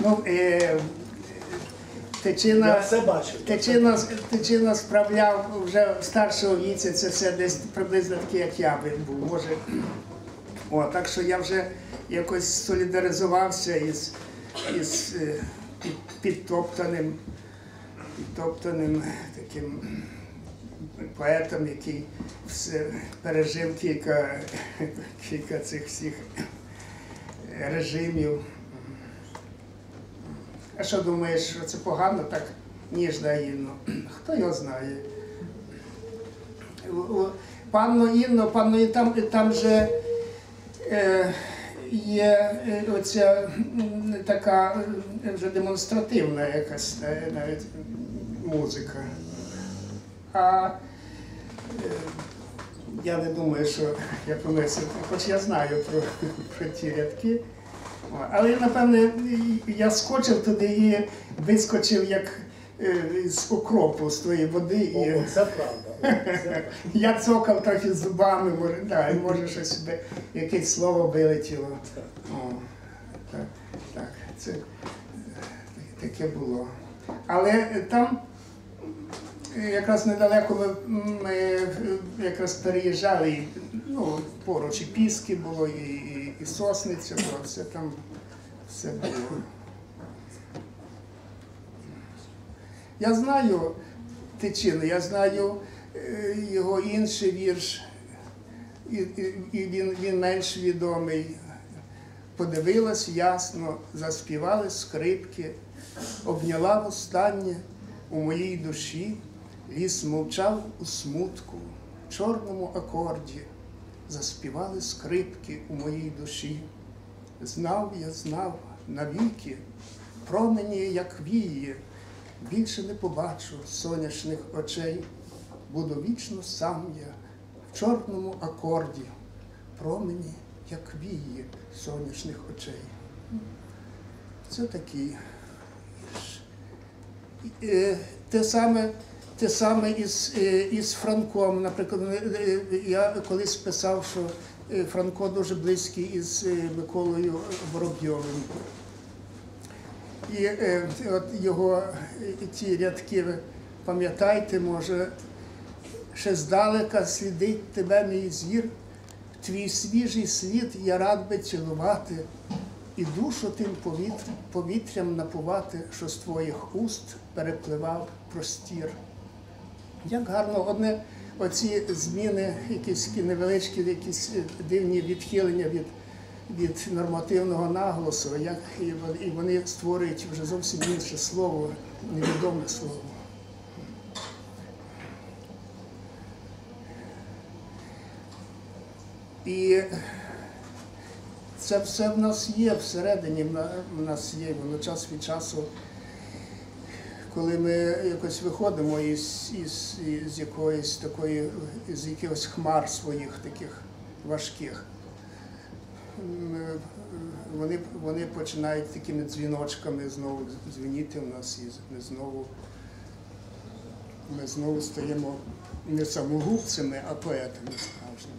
Ну, е, Тичина, все бачив. Тичина, Тичина справляв вже в старшого віці, це все десь приблизно таке, як я би був. Може. О, так що я вже якось солідаризувався із, із е, під- підтоптаним, підтоптаним таким поетом, який все, пережив кілька, кілька цих всіх режимів. А що думаєш, що це погано так ніжна Інно? Хто його знає? Панно Інно, панно Інно, там, там же е, є е, оця така е, вже демонстративна якась е, навіть музика. А е, я не думаю, що я помисив, хоч я знаю про, про ті рядки. О, Але напевне я скочив туди і вискочив як е, з окропу з тої води. І... Це правда. Я цокав трохи зубами, може, да, і може щось сюди, якесь слово вилетіло. О, так, так, це таке було. Але там якраз недалеко ми, ми якраз переїжджали, ну, поруч і Піски було, і, і, Сосниця було, все там все було. Я знаю Тичину, я знаю е, його інший вірш, і він, він менш відомий. Подивилась ясно, заспівали скрипки, обняла востаннє у моїй душі, ліс мовчав у смутку, в чорному акорді, заспівали скрипки у моїй душі. Знав я, знав навіки, промені, як віє, більше не побачу сонячних очей, буду вічно сам я в чорному акорді, промені, як віє сонячних очей. Це такий вірш. І, е, Те саме, те саме із, е, із Франком. Наприклад, е, е, я колись писав, що Франко дуже близький із Миколою Воробйовим. І от його ті рядки, ви пам'ятаєте, може, ще здалека слідить тебе мій зір, твій свіжий слід я рад би цілувати, і душу тим повітрям напувати, що з твоїх уст перепливав простір. Як гарно одне оці зміни, якісь такі невеличкі, якісь е, дивні відхилення від, від нормативного наголосу, як і вони- і вони створюють вже зовсім інше слово, невідоме слово. І це все в нас є всередині, в нас є, воно час від часу коли ми якось виходимо із, із, із якоїсь такої, з якихось хмар своїх таких важких, м, вони, вони починають такими дзвіночками знову дзвеніти в нас, і ми знову, ми знову стаємо не самогубцями, а поетами справжніми.